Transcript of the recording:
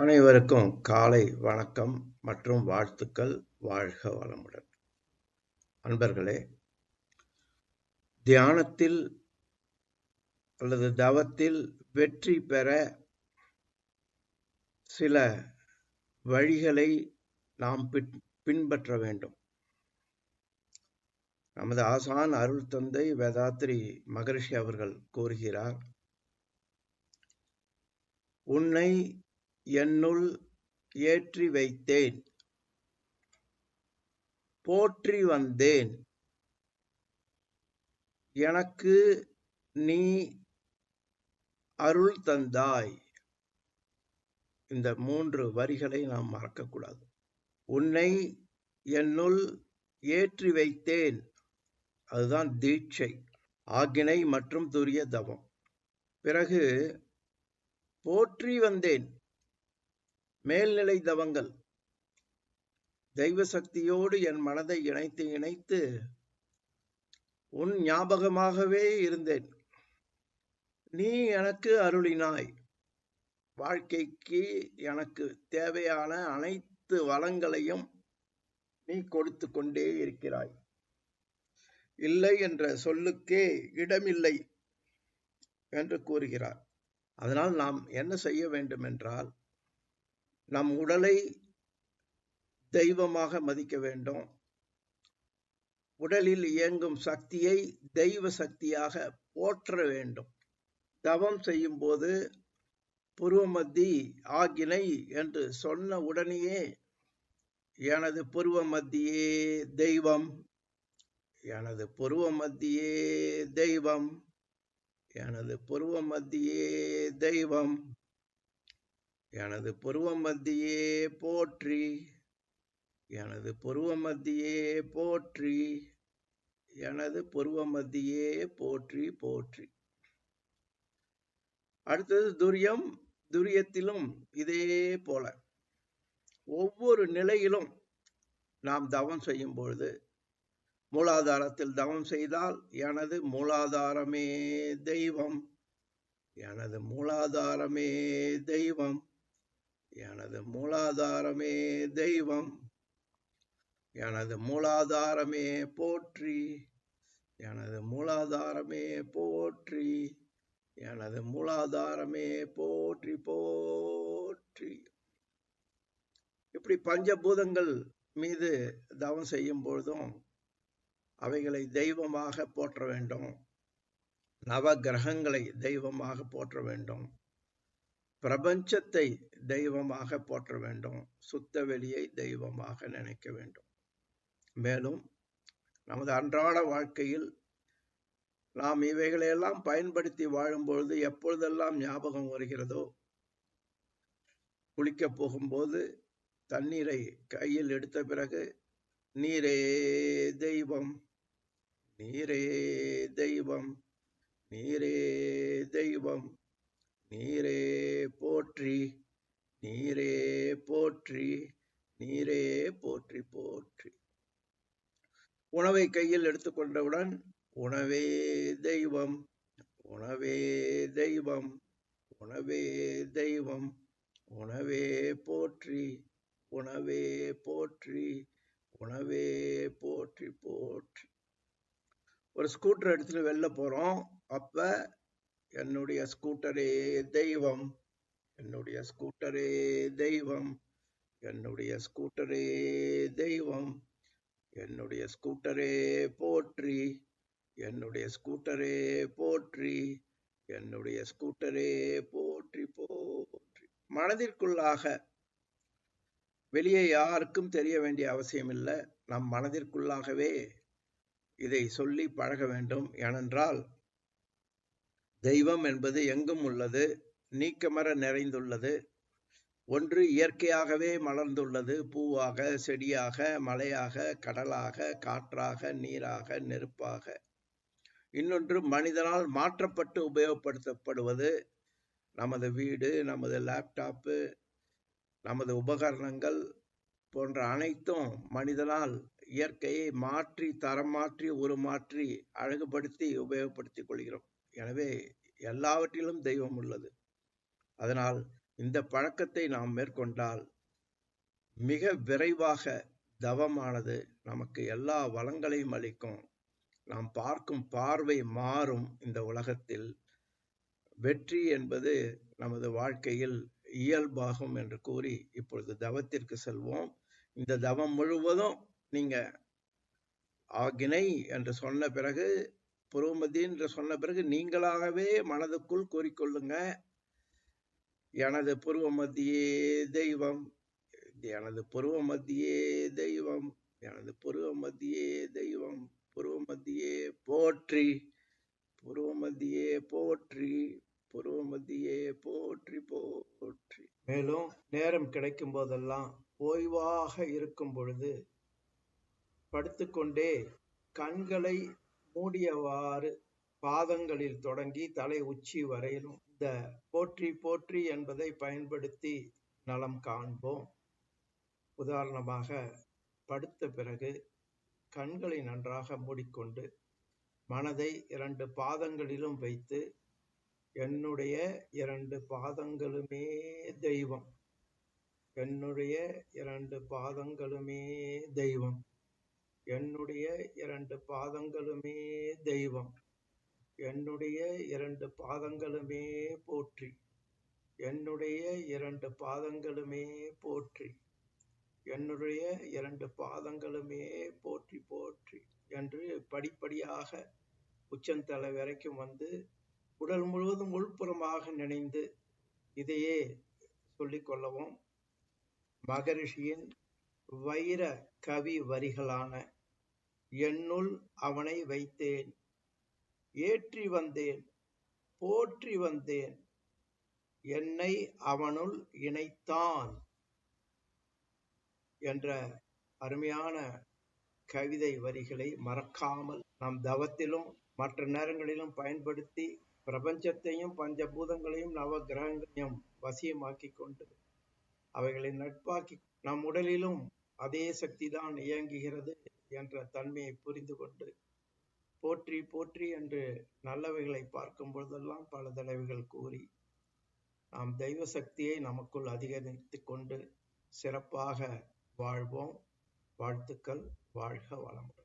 அனைவருக்கும் காலை வணக்கம் மற்றும் வாழ்த்துக்கள் வாழ்க வளமுடன். அன்பர்களே தியானத்தில் அல்லது தவத்தில் வெற்றி பெற சில வழிகளை நாம் பின்பற்ற வேண்டும். நமது ஆசான் அருள் தந்தை வேதாத்ரி மகரிஷி அவர்கள் கூறுகிறார் உன்னை என்னுள் ஏற்றி வைத்தேன். போற்றி வந்தேன். எனக்கு நீ அருள் தந்தாய். இந்த மூன்று வரிகளை நாம் மறக்கக்கூடாது. உன்னை என்னுள் ஏற்றி வைத்தேன். அதுதான் தீட்சை ஆகினை மற்றும் துரிய தவம் பிறகு போற்றி வந்தேன். மேல்நிலை தவங்கள். தெய்வ சக்தியோடு என் மனதை இணைத்து இணைத்து உன் ஞாபகமாகவே இருந்தேன். நீ எனக்கு அருளினாய். வாழ்க்கைக்கு எனக்கு தேவையான அனைத்து வளங்களையும் நீ கொடுத்து கொண்டே இருக்கிறாய். இல்லை என்ற சொல்லுக்கே இடமில்லை என்று கூறுகிறார். அதனால் நாம் என்ன செய்ய வேண்டும் என்றால் நம் உடலை தெய்வமாக மதிக்க வேண்டும். உடலில் இயங்கும் சக்தியை தெய்வ சக்தியாக போற்ற வேண்டும். தவம் செய்யும் போது புருவமத்தி ஆகினை என்று சொன்ன உடனேயே எனது புருவ மத்தியே தெய்வம் எனது புருவ மத்தியே தெய்வம் எனது புருவ மத்தியே தெய்வம். எனது புருவ மத்தியே போற்றி எனது புருவ மத்தியே போற்றி எனது புருவ மத்தியே போற்றி போற்றி. அடுத்தது துரியம் துரியத்திலும் இதே போல. ஒவ்வொரு நிலையிலும் நாம் தவம் செய்யும் பொழுது மூலாதாரத்தில் தவம் செய்தால் எனது மூலாதாரமே தெய்வம் எனது மூலாதாரமே தெய்வம். எனது மூலாதாரமே தெய்வம் எனது மூலாதாரமே போற்றி எனது மூலாதாரமே போற்றி எனது மூலாதாரமே போற்றி போற்றி. இப்படி பஞ்சபூதங்கள் மீது தவம் செய்யும் பொழுதும் அவைகளை தெய்வமாக போற்ற வேண்டும். நவ கிரகங்களை தெய்வமாக போற்ற வேண்டும். பிரபஞ்சத்தை தெய்வமாக போற்ற வேண்டும். சுத்த வெளியை தெய்வமாக நினைக்க வேண்டும். மேலும் நமது அன்றாட வாழ்க்கையில் நாம் இவைகளையெல்லாம் பயன்படுத்தி வாழும்பொழுது எப்பொழுதெல்லாம் ஞாபகம் வருகிறதோ குளிக்கப் போகும்போது தண்ணீரை கையில் எடுத்த பிறகு நீரே தெய்வம் நீரே தெய்வம் நீரே தெய்வம் நீரே போற்றி நீரே போற்றி நீரே போற்றி போற்றி. உணவை கையில் எடுத்துக்கொண்டவுடன் உணவே தெய்வம் உணவே தெய்வம் உணவே தெய்வம் உணவே போற்றி உணவே போற்றி உணவே போற்றி போற்றி. ஒரு ஸ்கூட்டர் எடுத்துட்டு வெளில போறோம். அப்ப என்னுடைய ஸ்கூட்டரே தெய்வம். என்னுடைய ஸ்கூட்டரே தெய்வம். என்னுடைய ஸ்கூட்டரே தெய்வம். என்னுடைய ஸ்கூட்டரே போற்றி. என்னுடைய ஸ்கூட்டரே போற்றி. என்னுடைய ஸ்கூட்டரே போற்றி போற்றி. மனதிற்குள்ளாக வெளியே யாருக்கும் தெரிய வேண்டிய அவசியம் இல்லை நம் மனதிற்குள்ளாகவே இதை சொல்லி பழக வேண்டும். ஏனென்றால் தெய்வம் என்பது எங்கும் உள்ளது நீக்கமர நிறைந்துள்ளது. ஒன்று இயற்கையாகவே மலர்ந்துள்ளது பூவாக செடியாக மலையாக கடலாக காற்றாக நீராக நெருப்பாக. இன்னொன்று மனிதனால் மாற்றப்பட்டு உபயோகப்படுத்தப்படுவது நமது வீடு நமது லேப்டாப்பு நமது உபகரணங்கள் போன்ற அனைத்தும் மனிதனால் இயற்கையை மாற்றி தரம் மாற்றி உருமாற்றி அழகுபடுத்தி உபயோகப்படுத்திக் கொள்கிறோம். எனவே எல்லாவற்றிலும் தெய்வம் உள்ளது. அதனால் இந்த பழக்கத்தை நாம் மேற்கொண்டால் மிக விரைவாக தவமானது நமக்கு எல்லா வளங்களையும் அளிக்கும். நாம் பார்க்கும் பார்வை மாறும் இந்த உலகத்தில். வெற்றி என்பது நமது வாழ்க்கையில் இயல்பாகும் என்று கூறி இப்பொழுது தவத்திற்கு செல்வோம். இந்த தவம் முழுவதும் நீங்க ஆகினை என்று சொன்ன பிறகு புருவமதி என்று சொன்ன பிறகு நீங்களாகவே மனதுக்குள் கூறிக்கொள்ளுங்க. எனது புருவ மத்தியே தெய்வம் எனது புருவ மத்தியே தெய்வம் எனது புருவ மத்தியே தெய்வம் புருவ மத்தியே போற்றி புருவ மத்தியே போற்றி புருவ மத்தியே போற்றி போற்றி. மேலும் நேரம் கிடைக்கும் போதெல்லாம் ஓய்வாக இருக்கும் பொழுது படுத்துக்கொண்டே கண்களை மூடியவாறு பாதங்களில் தொடங்கி தலை உச்சி வரையிலும் இந்த போற்றி போற்றி என்பதை பயன்படுத்தி நலம் காண்போம். உதாரணமாக படுத்த பிறகு கண்களை நன்றாக மூடிக்கொண்டு மனதை இரண்டு பாதங்களிலும் வைத்து என்னுடைய இரண்டு பாதங்களுமே தெய்வம். என்னுடைய இரண்டு பாதங்களுமே தெய்வம். என்னுடைய இரண்டு பாதங்களுமே தெய்வம். என்னுடைய இரண்டு பாதங்களுமே போற்றி. என்னுடைய இரண்டு பாதங்களுமே போற்றி. என்னுடைய இரண்டு பாதங்களுமே போற்றி போற்றி என்று படிப்படியாக உச்சந்தலை வரைக்கும் வந்து உடல் முழுவதும் உள்புறமாக நினைந்து இதையே சொல்லிக் கொள்ளவும் மகரிஷியின் வைர கவி வரிகளான என்னுள் அவனை வைத்தேன். ஏற்றி வந்தேன் போற்றி வந்தேன். என்னை அவனுள் இணைத்தான் என்ற அருமையான கவிதை வரிகளை மறக்காமல் நம் தவத்திலும் மற்ற நேரங்களிலும் பயன்படுத்தி பிரபஞ்சத்தையும் பஞ்சபூதங்களையும் நவ கிரகங்களையும் வசியமாக்கி கொண்டு அவைகளை நட்பாக்கி நம் உடலிலும் அதே சக்தி தான் இயங்குகிறது. என்ற தன்மையை புரிந்து கொண்டு போற்றி போற்றி என்று நல்லவைகளை பார்க்கும் பொழுதெல்லாம் பல தடவைகள் கூறி நாம் தெய்வ சக்தியை நமக்குள் அதிகரித்து கொண்டு சிறப்பாக வாழ்வோம். வாழ்த்துக்கள். வாழ்க வளமுடன்.